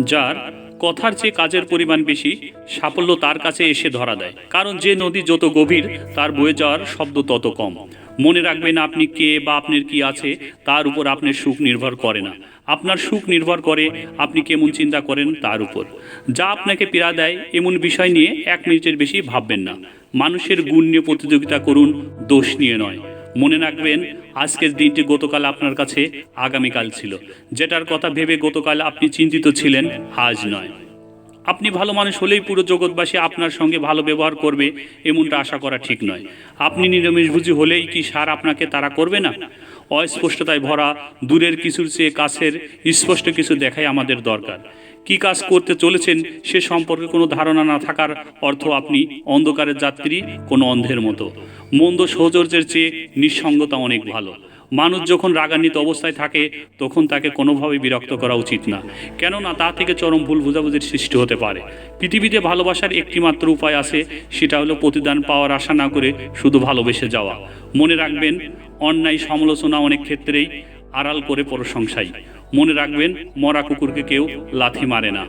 যার কথার চেয়ে কাজের পরিমাণ বেশি, সাফল্য তার কাছে এসে ধরা দেয়। কারণ যে নদী যত গভীর, তার বয়ে যাওয়ার শব্দ তত কম। মনে রাখবেন আপনি কে বা আপনার কি আছে, তার উপর আপনার সুখ নির্ভর করে না। আপনার সুখ নির্ভর করে আপনি কেমন চিন্তা করেন তার উপর। যা আপনাকে পীড়া দেয়, এমন বিষয় নিয়ে এক মিনিটের বেশি ভাববেন না। মানুষের গুণ নিয়ে প্রতিযোগিতা করুন, দোষ নিয়ে নয়। মনে রাখবেন, আজকের দিনটি গতকাল আপনার কাছে আগামীকাল ছিল। যেটার কথা ভেবে গতকাল আপনি চিন্তিত ছিলেন, আজ নয়। আপনি ভালো মানুষ হলেই পুরো জগৎবাসী আপনার সঙ্গে ভালো ব্যবহার করবে, এমনটা আশা করা ঠিক নয়। আপনি নিরামিষভুজি হলেই কি সার আপনাকে তারা করবে না? অস্পষ্টতায় ভরা, দূরের কিছুর চেয়ে কাছের, স্পষ্ট কিছু দেখাই আমাদের দরকার। কি কাজ করতে চলেছেন সে সম্পর্কে কোনো ধারণা না থাকার অর্থ আপনি অন্ধকারের যাত্রী কোনো অন্ধের মতো। মন্দ সৌজর্যের চেয়ে নিঃসঙ্গতা অনেক ভালো। মানুষ যখন রাগান্বিত অবস্থায় থাকে, তখন তাকে কোনোভাবেই বিরক্ত করা উচিত না। কেননা তা থেকে চরম ভুল বোঝাবুঝির সৃষ্টি হতে পারে। পৃথিবীতে ভালোবাসার একটিমাত্র উপায় আছে, সেটা হলো প্রতিদান পাওয়ার আশা না করে শুধু ভালোবেসে যাওয়া। মনে রাখবেন, অন্যায় সমালোচনা অনেক ক্ষেত্রেই আড়াল করে প্রশংসাই। মনে রাখবেন মরা কুকুরকে কেউ লাথি মারে না।